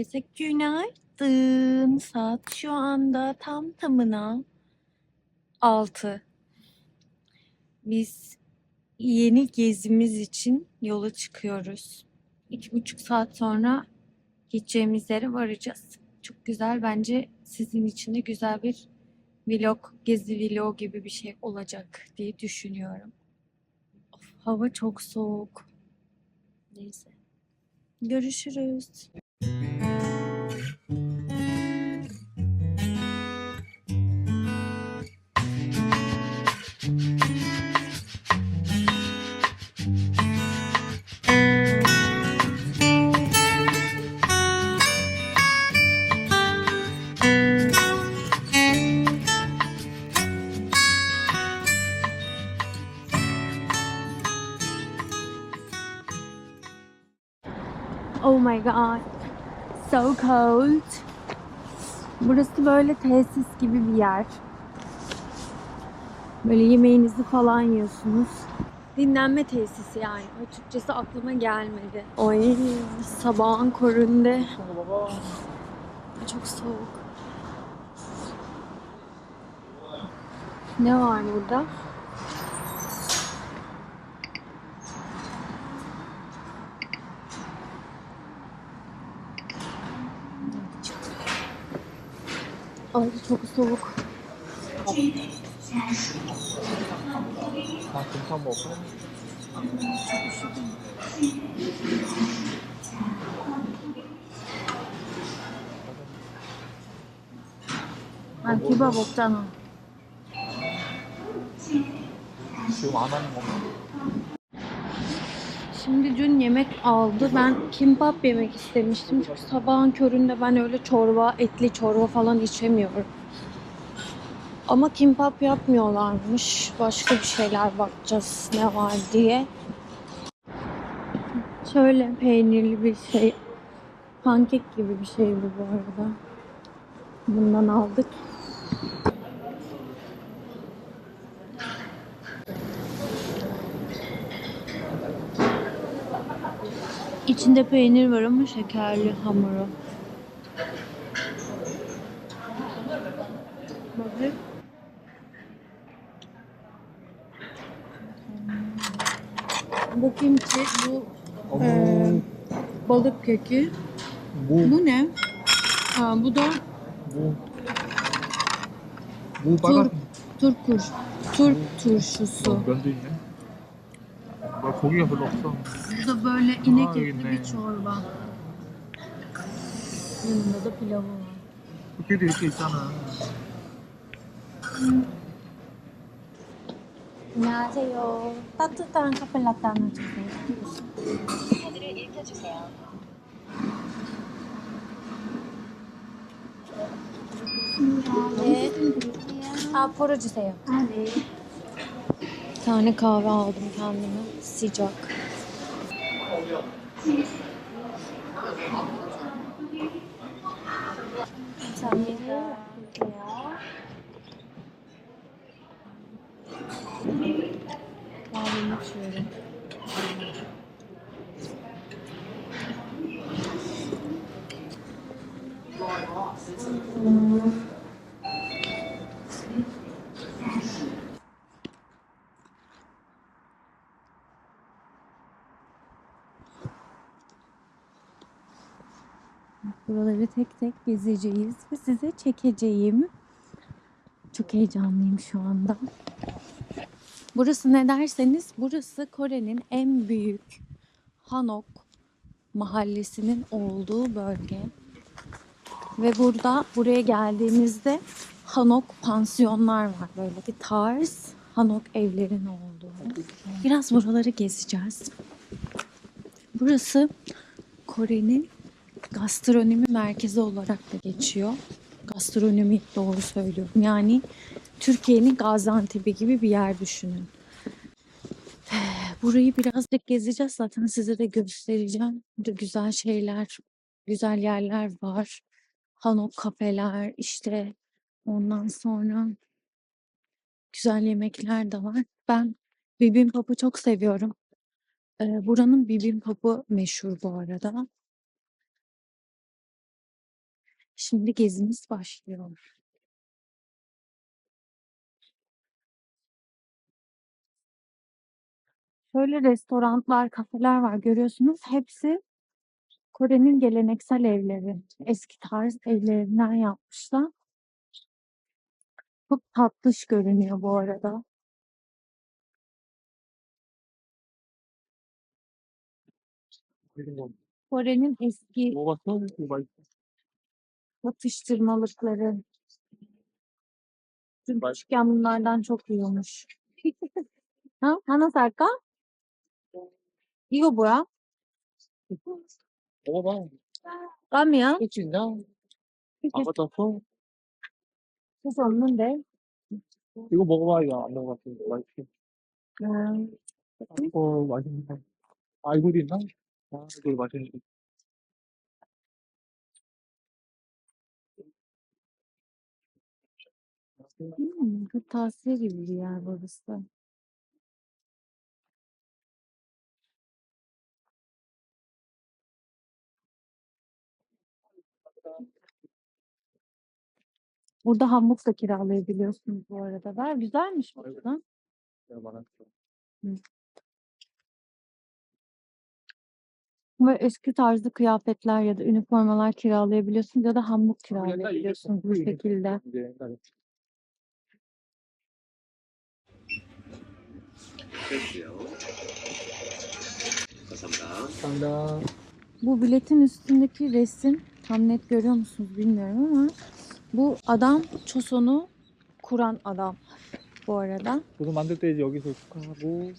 Herkese günaydın. Saat şu anda tam tamına 6. Biz yeni gezimiz için yola çıkıyoruz. İki buçuk saat sonra gideceğimiz yere varacağız. Çok güzel. Bence sizin için de güzel bir vlog, gezi vlog gibi bir şey olacak diye düşünüyorum. Of, hava çok soğuk. Neyse. Görüşürüz. Oh my god. So cold. Burası böyle tesis gibi bir yer. Böyle yemeğinizi falan yiyorsunuz. Dinlenme tesisi yani. Açıkçası aklıma gelmedi. Oy sabahın köründe. Çok soğuk. Ne var burada? 아, 저거 쏘고. 나 금파 먹어. 난 기밥 먹잖아. 지금 안 하는 건가? Şimdi dün yemek aldı. Ben kimbap yemek istemiştim. Çünkü sabahın köründe ben öyle çorba, etli çorba falan içemiyorum. Ama kimbap yapmıyorlarmış. Başka bir şeyler bakacağız ne var diye. Şöyle peynirli bir şey. Pankek gibi bir şey bu bu arada. Bundan aldık. İçinde peynir var ama şekerli hamuru. Bakayım. Bu kimchi, bu e, balık keki. Bu, Bu ne? Ha, bu da bu, bu tur, bagat. turp turş, turşusu. Ben. 뭐 고기가 별로 없어. Da böyle inek etli bir çorba. Pilavı var. 국회도 이렇게 있잖아. 안녕하세요. 따뜻한 카펠라떼 하나 주세요. 카드를 읽혀주세요. 네. 아, 풀어주세요. 아, 네. tane kahve aldım kendime. Sıcak. Sen yeni ya. Ben içiyorum. Buraları tek tek gezeceğiz ve size çekeceğim. Çok heyecanlıyım şu anda. Burası ne derseniz burası Kore'nin en büyük Hanok mahallesinin olduğu bölge. Ve burada buraya geldiğimizde Hanok pansiyonlar var. Böyle bir tarz Hanok evlerin olduğu. Biraz buraları gezeceğiz. Burası Kore'nin gastronomi merkezi olarak da geçiyor. Gastronomi doğru söylüyorum. Yani Türkiye'nin Gaziantep'i gibi bir yer düşünün. Burayı birazcık gezeceğiz zaten size de göstereceğim. Güzel şeyler, güzel yerler var. Hanok kafeler işte ondan sonra güzel yemekler de var. Ben bibimbap'ı çok seviyorum. Ee, buranın bibimbap'ı meşhur bu arada. Şimdi gezimiz başlıyor. Şöyle restoranlar, kafeler var görüyorsunuz. Hepsi Kore'nin geleneksel evleri. Eski tarz evlerinden yapmışlar. Çok tatlış görünüyor bu arada. Kore'nin eski 먹었어? 이거 맛있어. atıştırmalıkları. Çünkü küçükken bunlardan çok yiyormuş. ha? 하나 살까? 이거 뭐야? 먹어봐. 깜이야? 끝이 있냐? 안 갖다 줘? 소스 없는데. 이거 먹어봐. 이거 안 먹어봤어. 맛있어. 음, 이거 맛있는 거. 아, 이거도 있나? 아, 이거 맛있는 거. Bilmiyorum, kırtasiye gibi bir yer burası. Burada hamlık da kiralayabiliyorsunuz bu arada. Ver, güzelmiş burada. Ve eski tarzda kıyafetler ya da üniformalar kiralayabiliyorsunuz ya da hamlık kiralayabiliyorsunuz bu şekilde. 이제 옛날에. 됐고요. 감사합니다. 감사합니다. Bu biletin üstündeki resim tam net görüyor musunuz bilmiyorum ama bu adam Chosun'u kuran adam bu arada. 저도 만들 때 이제 여기서 축하하고.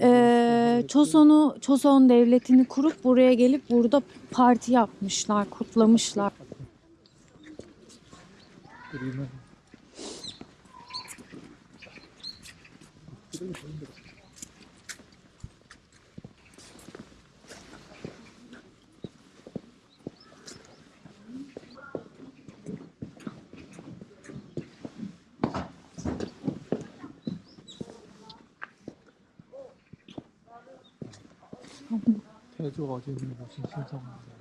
Ee, Chosun'u Choson devletini kurup buraya gelip burada parti yapmışlar, kutlamışlar. 쓰기 더 힘들어. 대조가 어디 있는 곳이 신성한 거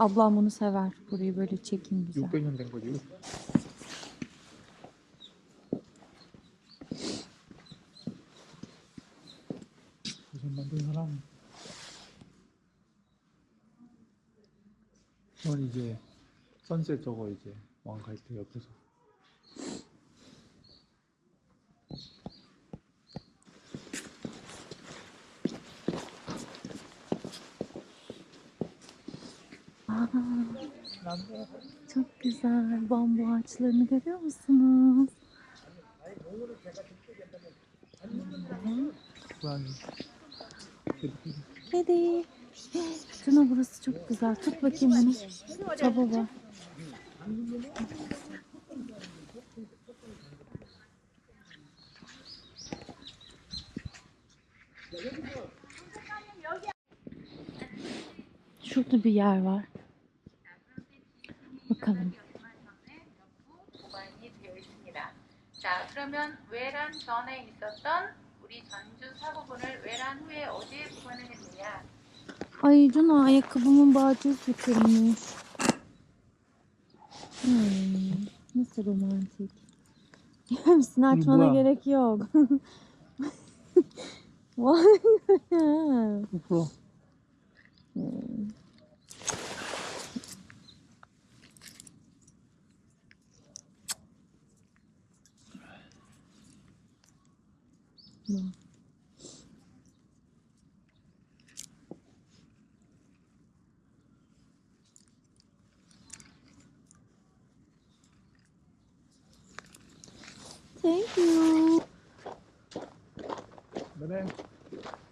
Ablam bunu sever. Burayı böyle çekin güzel. 600년 된 거지. 우선 만든 사람. 넌 이제 선셋 저거 이제 왕갈 때 옆에서 güzel bambu ağaçlarını görüyor musunuz? Hadi. Tuna burası çok güzel. Tut bakayım onu. Ta baba. Şurada bir yer var bakalım. Ay Cuna ayakkabımın bağcığı sökülmüş. Hmm, nasıl romantik. Hepsini açmana Bra. gerek yok. Vay. Thank you. Bebe.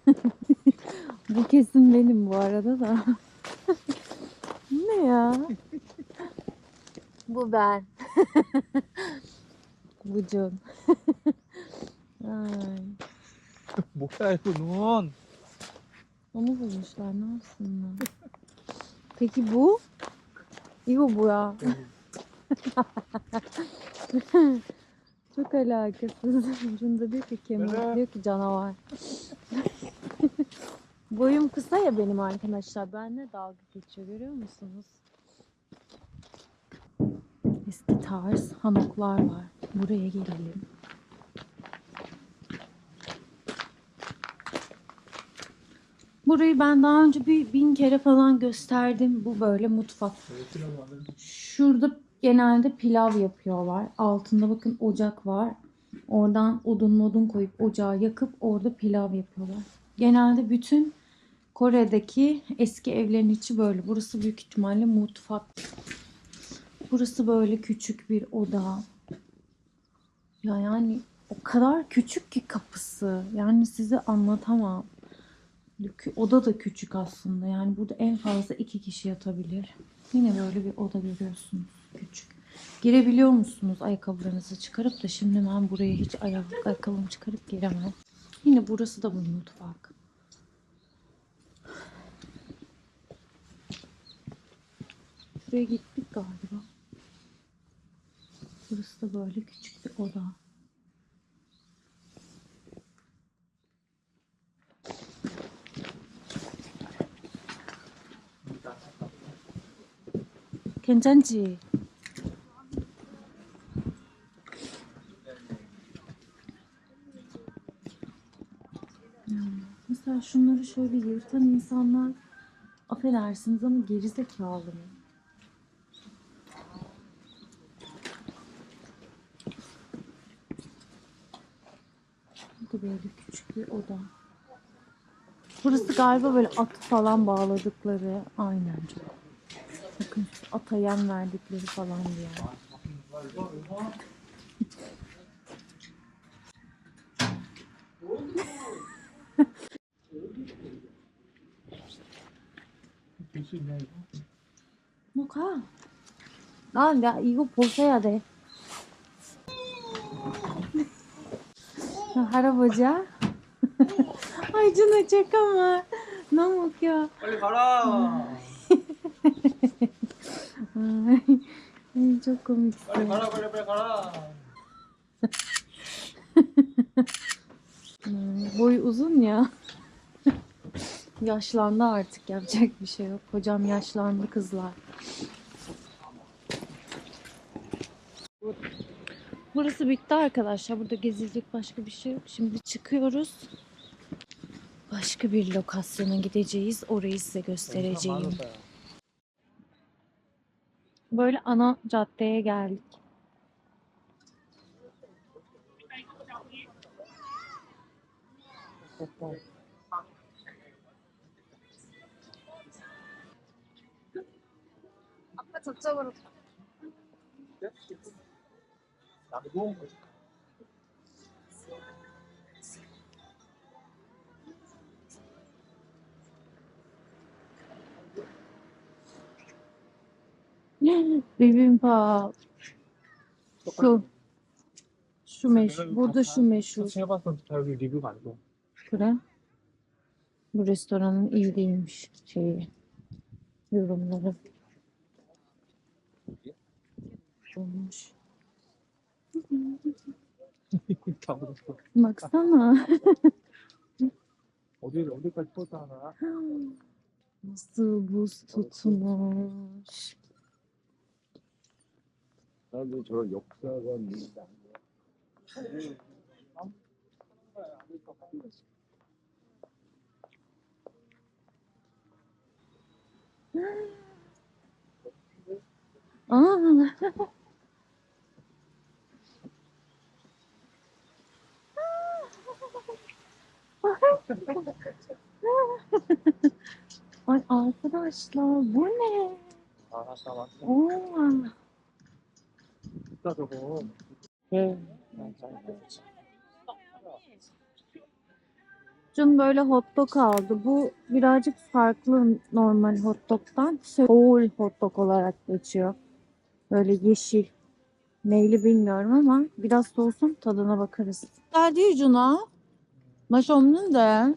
bu kesin benim bu arada da. ne ya? bu ben. bu Can. Ay. Bukel kurban. Onu bulmuşlar ne yapsınlar. Peki bu? İyi bu ya. Çok alakasız. Ucunda diyor ki Kemal, diyor ki canavar. Boyum kısa ya benim arkadaşlar. Ben ne dalga geçiyor görüyor musunuz? Eski tarz hanoklar var. Buraya gelelim. Burayı ben daha önce bir bin kere falan gösterdim. Bu böyle mutfak. Şurada genelde pilav yapıyorlar. Altında bakın ocak var. Oradan odun modun koyup ocağa yakıp orada pilav yapıyorlar. Genelde bütün Kore'deki eski evlerin içi böyle. Burası büyük ihtimalle mutfak. Burası böyle küçük bir oda. Ya yani o kadar küçük ki kapısı. Yani size anlatamam. Oda da küçük aslında. Yani burada en fazla iki kişi yatabilir. Yine böyle bir oda görüyorsunuz. Küçük. Girebiliyor musunuz ayakkabılarınızı çıkarıp da şimdi ben buraya hiç ayak, ayakkabımı çıkarıp giremem. Yine burası da bu mutfak. Buraya gittik galiba. Burası da böyle küçük bir oda. 괜찮지? Hmm, Mesela şunları şöyle yırtan insanlar affedersiniz ama gerizekalı mı? Bu da böyle küçük bir oda. Burası galiba böyle at falan bağladıkları aynen çok. Bakın ata yem verdikleri falan 이거? 뭐 가. 아, 나 이거 벗어야 돼. 아, 할아버지야? 아이, 준호, 잠깐만. 너무 웃겨. 빨리 가라. Ay, çok komiksin. Böyle kara böyle böyle kara. Boy uzun ya. yaşlandı artık yapacak bir şey yok. Hocam yaşlandı kızlar. Burası bitti arkadaşlar. Burada gezilecek başka bir şey yok. Şimdi çıkıyoruz. Başka bir lokasyona gideceğiz. Orayı size göstereceğim. Böyle ana caddeye geldik. 아 Bibimbap. Şu. Şu meşhur. Burada şu meşhur. 사진 해봤던 여기 리뷰가 안 좋아. Kure. Bu restoranın iyi değilmiş şeyi. Yorumları. Olmuş. 다 그랬어. Baksana. 어디 어디까지 뻗다 하나? Nasıl buz tutmuş. 사람들이 저런 역사관 아. 아, 아, 수고하시다. 뭐네. 아, 오, 아. だとこう、へ Cun böyle hot dog aldı. Bu birazcık farklı normal hot dog'dan. Soul hot dog olarak geçiyor. Böyle yeşil. Neyli bilmiyorum ama biraz soğusun tadına bakarız. Derdi Cun'a. Maşom'un da.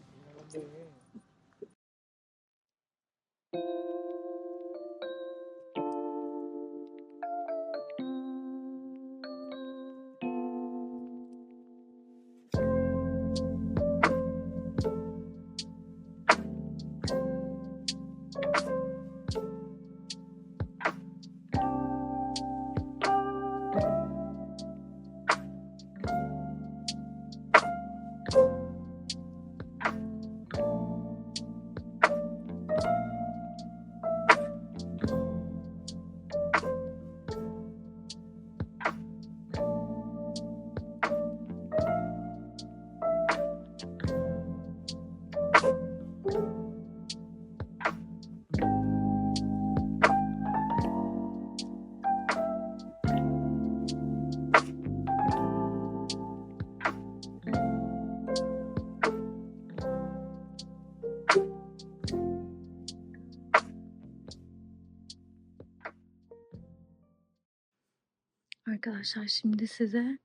Arkadaşlar şimdi size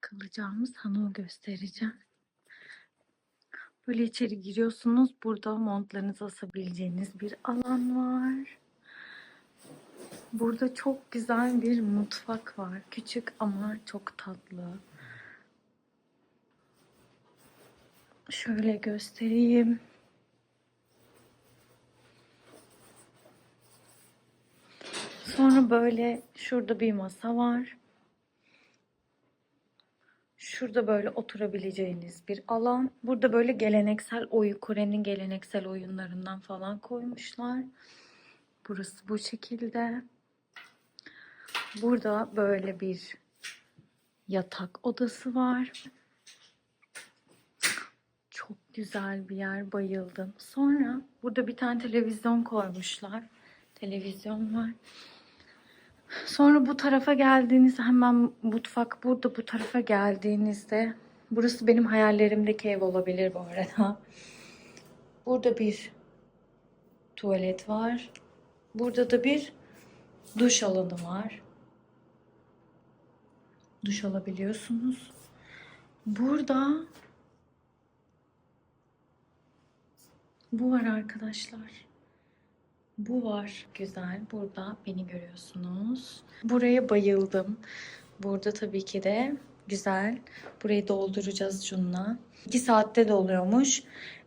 kalacağımız hanımı göstereceğim. Böyle içeri giriyorsunuz. Burada montlarınızı asabileceğiniz bir alan var. Burada çok güzel bir mutfak var. Küçük ama çok tatlı. Şöyle göstereyim. Sonra böyle şurada bir masa var. Şurada böyle oturabileceğiniz bir alan. Burada böyle geleneksel oyun, Kore'nin geleneksel oyunlarından falan koymuşlar. Burası bu şekilde. Burada böyle bir yatak odası var. Çok güzel bir yer, bayıldım. Sonra burada bir tane televizyon koymuşlar. Televizyon var. Sonra bu tarafa geldiğinizde hemen mutfak burada bu tarafa geldiğinizde burası benim hayallerimdeki ev olabilir bu arada. Burada bir tuvalet var. Burada da bir duş alanı var. Duş alabiliyorsunuz. Burada bu var arkadaşlar. Bu var. Güzel. Burada beni görüyorsunuz. Buraya bayıldım. Burada tabii ki de güzel. Burayı dolduracağız şununla. 2 saatte doluyormuş.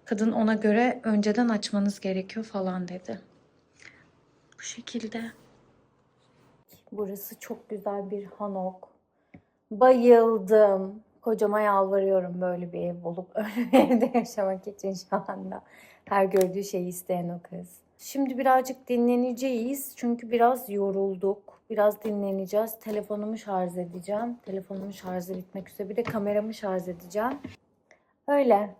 Kadın ona göre önceden açmanız gerekiyor falan dedi. Bu şekilde. Burası çok güzel bir hanok. Bayıldım. Kocama yalvarıyorum böyle bir ev bulup öyle bir evde yaşamak için şu anda. Her gördüğü şeyi isteyen o kız. Şimdi birazcık dinleneceğiz. Çünkü biraz yorulduk. Biraz dinleneceğiz. Telefonumu şarj edeceğim. Telefonumun şarjı bitmek üzere. Bir de kameramı şarj edeceğim. Öyle.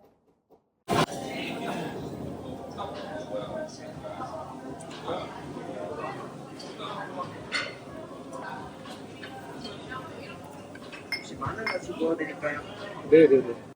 네네네.